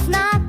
знати, як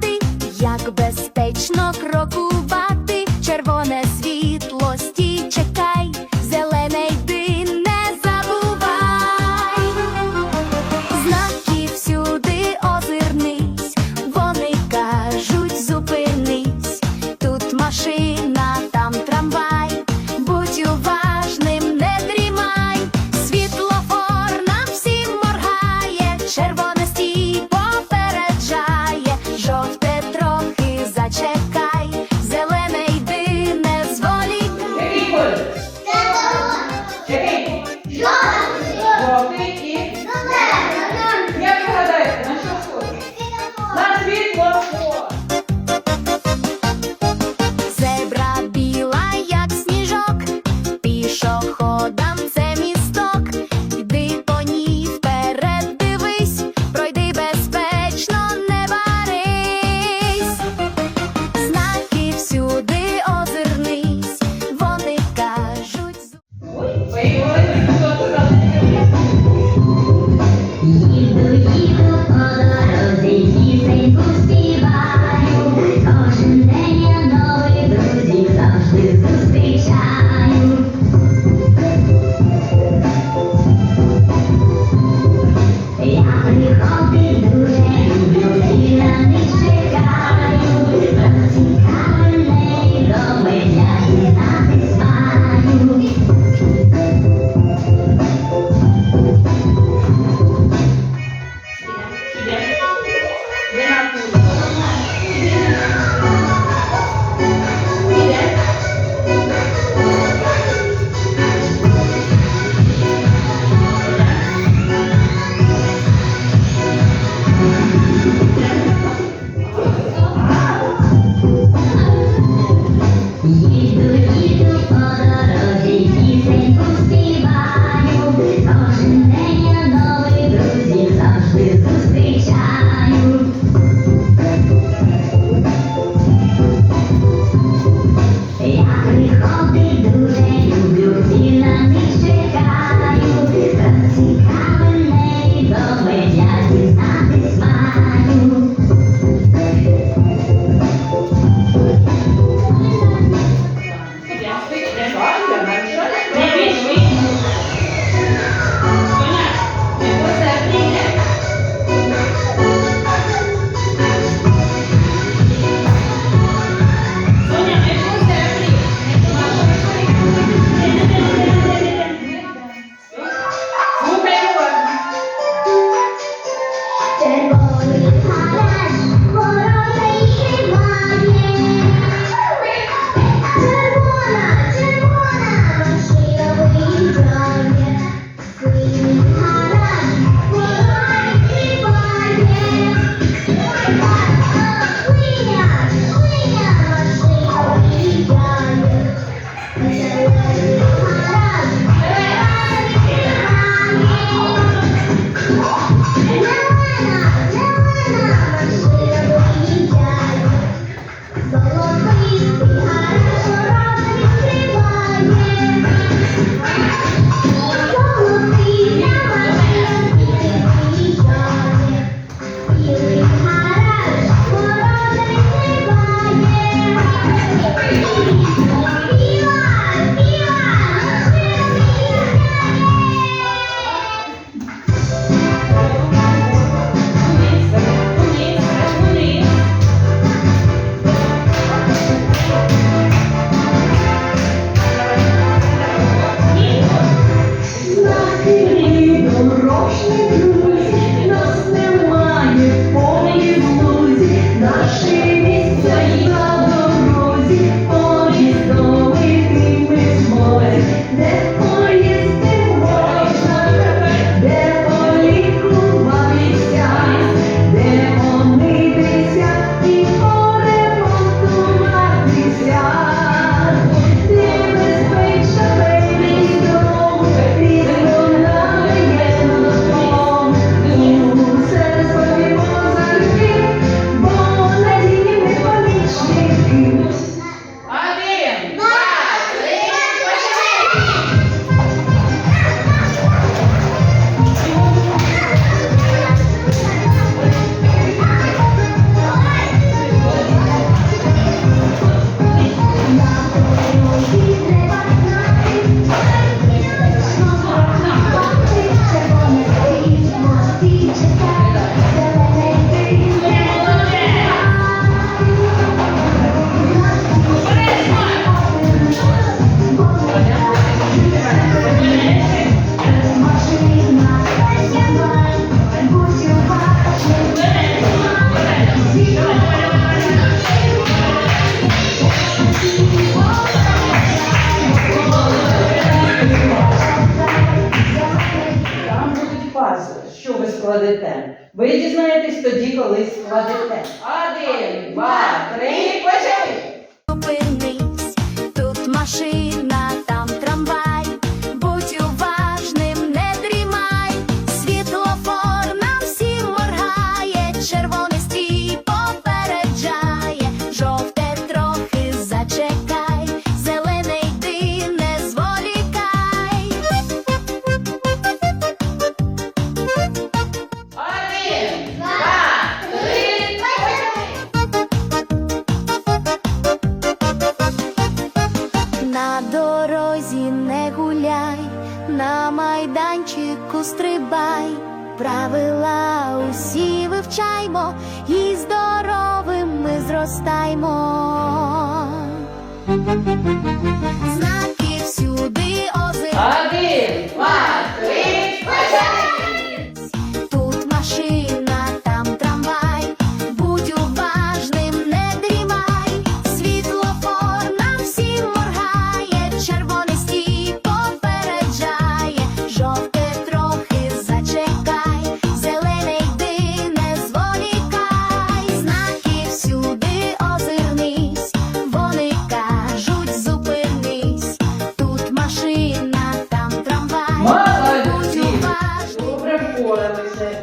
Ви дізнаєтесь тоді, коли складете. Один, два, три, почали! Тут машина. усі вивчаймо і здоровим ми зростаймо.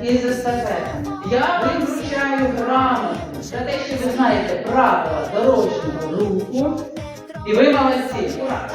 із естафетом. Я вам вручаю грамоту за те, що ви знаєте правила дорожнього руху. І ви молодці. Ура!